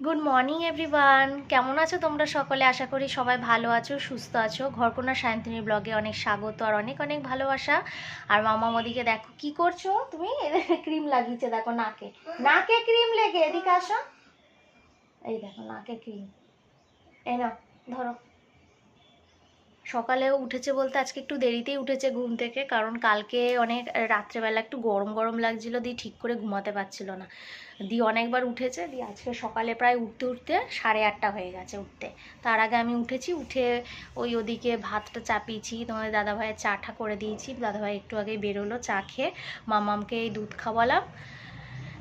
Good morning everyone কেমন আছো তোমরা সকলে? আশা করি সবাই ভালো আছো, সুস্থ আছো। ঘরকোনা সায়ন্তিনীর ব্লগে অনেক স্বাগত আর অনেক অনেক ভালোবাসা। আর মামা মদিকে দেখো, কি করছ তুমি? ক্রিম লাগিয়েছে, দেখো নাকে। নাকে ক্রিম লেগে, এদিকে আসো। এই দেখো, নাকে ক্রিম। এই না ধরো। সকালে উঠেছে বলতে আজকে একটু দেরিতেই উঠেছে ঘুম থেকে, কারণ কালকে অনেক রাত্রেবেলা একটু গরম গরম লাগছিল, দিয়ে ঠিক করে ঘুমাতে পারছিল না। দিয়ে অনেকবার উঠেছে, দিয়ে আজকে সকালে প্রায় উঠতে উঠতে সাড়ে আটটা হয়ে গেছে উঠতে। তার আগে আমি উঠেছি, উঠে ওই ওদিকে ভাতটা চাপিয়েছি, তোমাদের দাদাভাইয়ের চাটা করে দিয়েছি, দাদাভাই একটু আগেই বেরোলো, চা খেয়ে মামামকে এই দুধ খাওয়ালাম।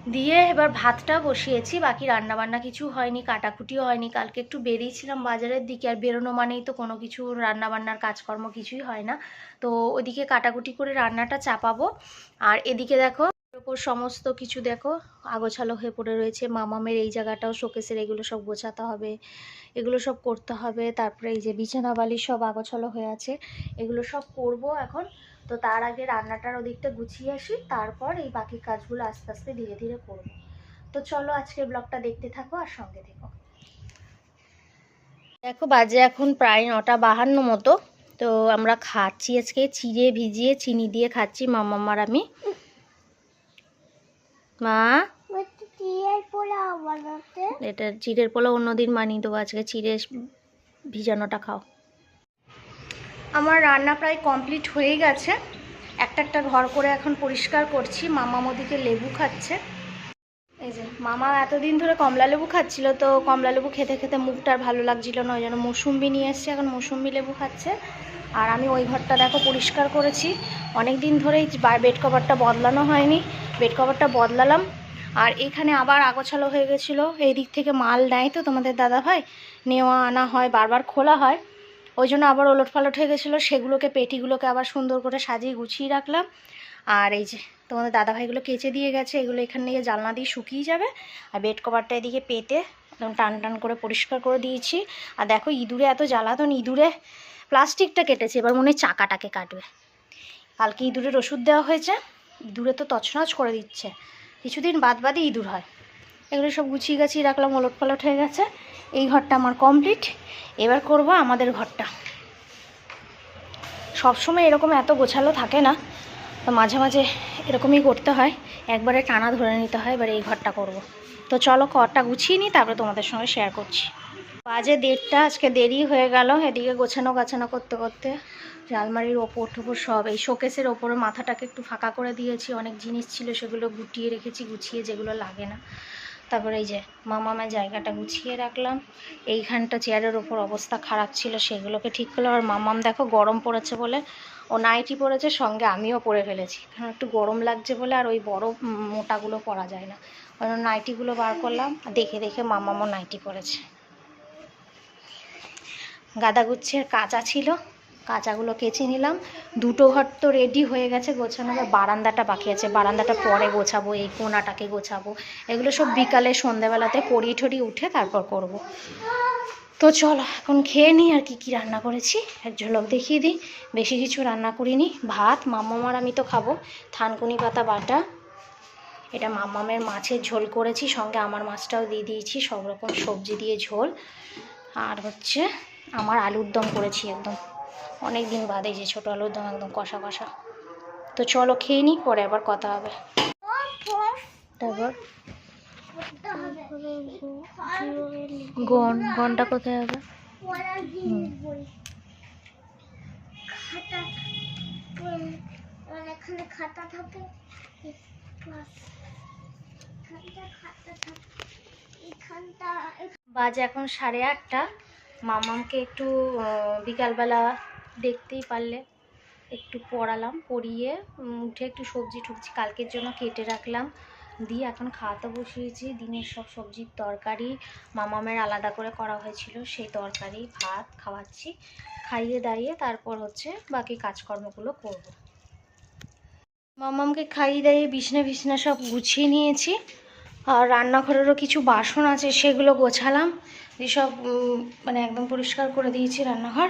দিয়ে এবার ভাতটা বসিয়েছি, বাকি রান্নাবান্না কিছু হয়নি, কাটাকুটিও হয়নি। কালকে একটু বেরিয়েছিলাম বাজারের দিকে, আর বেরোনো মানেই তো কোনো কিছু, রান্নাবান্নার কাজকর্ম কিছুই হয় না। তো ওদিকে কাটাকুটি করে রান্নাটা চাপাবো। আর এদিকে দেখো, ওপর সমস্ত কিছু দেখো, আগোছালো হয়ে পড়ে রয়েছে। মামামের এই জায়গাটাও শোকেসের, এগুলো সব গোছাতে হবে, এগুলো সব করতে হবে। তারপরে এই যে বিছানা বালিশ সব আগোছালো হয়ে আছে, এগুলো সব করব এখন। তো তার আগে রান্নাটার ওদিকটা গুছিয়ে আসি তারপর এই বাকি কাজগুলো আস্তে আস্তে ধীরে ধীরে করব। তো চলো আজকের ব্লগটা দেখতে থাকো আর সঙ্গে থেকো। দেখো বাজে এখন প্রায় নটা বাহান্ন মতো তো আমরা খাচ্ছি আজকে চিড়ে ভিজিয়ে চিনি দিয়ে খাচ্ছি মামাম্মার আমি। মা? এটা চিড়ের পোলাও অন্যদিন মানিয়ে দেবো আজকে চিড়ে ভিজানোটা খাও। আমার রান্না প্রায় কমপ্লিট হয়ে গেছে। একটা একটা ঘর করে এখন পরিষ্কার করছি। মামা মোদিকে লেবু খাচ্ছে। এই যে, মামা এতদিন ধরে কমলা লেবু খাচ্ছিল, তো কমলা লেবু খেতে খেতে মুখটা ভালো লাগছিল না। ওই জন্য মৌসুম্বি নিয়ে এসছে, এখন মৌসুম্বি লেবু খাচ্ছে। আর আমি ওই ঘরটা দেখো পরিষ্কার করেছি। অনেক দিন ধরেই বেড কভারটা বদলানো হয়নি। বেড কভারটা বদলালাম। আর এখানে আবার আগোছালো হয়ে গেছিল। এই দিক থেকে মাল নেয় তো তোমাদের দাদা ভাই নেওয়া আনা হয়, বারবার খোলা হয়। ওই জন্য আবার ওলট পালট হয়ে গেছিল। সেগুলোকে, পেটিগুলোকে আবার সুন্দর করে সাজিয়ে গুছিয়ে রাখলাম। আর এই যে তোমাদের দাদাভাইগুলো কেচে দিয়ে গেছে, এগুলো এখান থেকে জানলা দিয়ে শুকিয়ে যাবে। আর বেড কভারটা এদিকে পেতে একদম টান টান করে পরিষ্কার করে দিয়েছি। আর দেখো, ইঁদুরে এত জ্বালাতন, ইঁদুরে প্লাস্টিকটা কেটেছে, এবার মনে চাকাটাকে কাটবে। কালকে ইঁদুরের ওষুধ দেওয়া হয়েছে, ইঁদুরে তো তছনছ করে দিচ্ছে। কিছুদিন বাদ বাদে ইঁদুর হয়। এগুলো সব গুছিয়ে গাছিয়ে রাখলাম, ওলট পালট হয়ে গেছে। এই ঘরটা আমার কমপ্লিট এবার করব আমাদের ঘরটা। সবসময় এরকম এত গোছালো থাকে না, তো মাঝে মাঝে এরকমই করতে হয়। একবারে টানা ধরে নিতে হয়, এবার এই ঘরটা করব। তো চলো ঘরটা গুছিয়ে নিই, তারপরে তোমাদের সঙ্গে শেয়ার করছি। বাজে দেড়টা, আজকে দেরি হয়ে গেল, এদিকে গোছানো গাছানো করতে করতে। আলমারির ওপর টোপর সব, এই শোকেসের ওপরে মাথাটাকে একটু ফাঁকা করে দিয়েছি। অনেক জিনিস ছিল, সেগুলো গুটিয়ে রেখেছি, গুছিয়ে যেগুলো লাগে না। তারপরে এই যে মামামের জায়গাটা গুছিয়ে রাখলাম। এইখানটা চেয়ারের ওপর অবস্থা খারাপ ছিল, সেগুলোকে ঠিক করলাম। আর মামাম দেখো গরম পড়েছে বলে, ও নাইটি পরেছে, সঙ্গে আমিও পরে ফেলেছি। কারণ একটু গরম লাগছে বলে আর ওই বড় মোটাগুলো পরা যায় না। জন্য নাইটিগুলো বার করলাম, দেখে দেখে মামামও নাইটি পরেছে। গাদা গুচ্ছের কাঁচা ছিল কাঁচাগুলো কেচে নিলাম। দুটো ঘর তো রেডি হয়ে গেছে, গোছানো। বারান্দাটা বাকি আছে। বারান্দাটা পরে গোছাবো, এই কোনাটাকে গোছাবো। এগুলো সব বিকালে সন্ধেবেলাতে পড়ি ঠড়ি উঠে তারপর করব। তো চলো, এখন খেয়ে নিই আর কি কি রান্না করেছি। এক ঝলক দেখিয়ে দিই। বেশি কিছু রান্না করিনি। ভাত মামামার আমি তো খাব। থানকুনি পাতা বাটা। এটা মামামের মাছের ঝোল করেছি, সঙ্গে আমার মাছটাও দিয়ে দিয়েছি। সব রকম সবজি দিয়ে ঝোল। আর হচ্ছে, আমার আলুর দম করেছি একদম। অনেক দিন বাদে যে ছোটো আলুর দম একদম কষা কষা। তো চলো খেয়ে নিই পরে আবার কথা হবে। তারপর? গন গনটা কোথায় হবে? বাজে এখন সাড়ে আটটা। মামামকে একটু বিকালবেলা দেখতেই পারলে। একটু পড়ালাম, পড়িয়ে উঠে একটু সবজি টুবজি কালকের জন্য কেটে রাখলাম। দিয়ে এখন খাওয়াতে বসিয়েছি, দিনের সব সবজির তরকারি। মামামের আলাদা করে করা হয়েছিল সেই তরকারি, ভাত খাওয়াচ্ছি। খাইয়ে দাইয়ে তারপর হচ্ছে বাকি কাজকর্মগুলো করব। মামামকে খাইয়ে দাইয়ে বিছনা বিছনা সব গুছিয়ে নিয়েছি। আর রান্নাঘরেরও কিছু বাসন আছে সেগুলো গোছালাম। উম, মানে একদম পরিষ্কার করে দিয়েছি রান্নাঘর।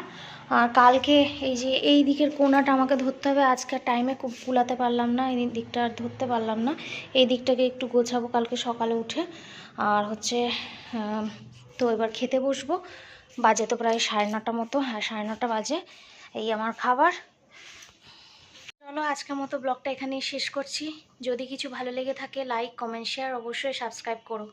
আর কালকে এই যে এই দিকের কোনাটা আমাকে ধরতে হবে আজকে টাইমে খুব কুলাতে পারলাম না এই দিকটা আর ধরতে পারলাম না। এই দিকটাকে একটু গোছাবো কালকে সকালে উঠে। আর হচ্ছে তো এবার খেতে বসবো। বাজে তো প্রায় সাড়ে নটা মতো হ্যাঁ সাড়ে নটা বাজে। এই আমার খাবার। চলো আজকের মতো ব্লগটা এখানেই শেষ করছি। যদি কিছু ভালো লেগে থাকে লাইক কমেন্ট শেয়ার অবশ্যই সাবস্ক্রাইব করো।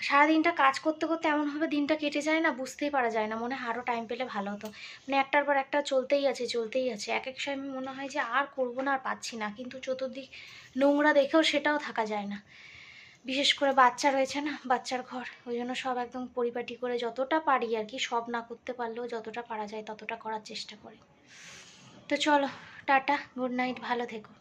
সারাদিনটা কাজ করতে করতে এমনভাবে দিনটা কেটে যায় না, বুঝতেই পারা যায় না। মনে হয় আরও টাইম পেলে ভালো হতো। মানে একটার পর একটা চলতেই আছে চলতেই আছে। এক এক সময় মনে হয় যে আর করব না, আর পাচ্ছি না। কিন্তু চতুর্দিক নোংরা দেখেও সেটাও থাকা যায় না। বিশেষ করে বাচ্চা রয়েছে না, বাচ্চার ঘর। ওই জন্য সব একদম পরিপাটি করে যতটা পারি আর কি, সব না করতে পারলেও যতটা পারা যায় ততটা করার চেষ্টা করি। তো চলো, টাটা গুড নাইট ভালো থেকো।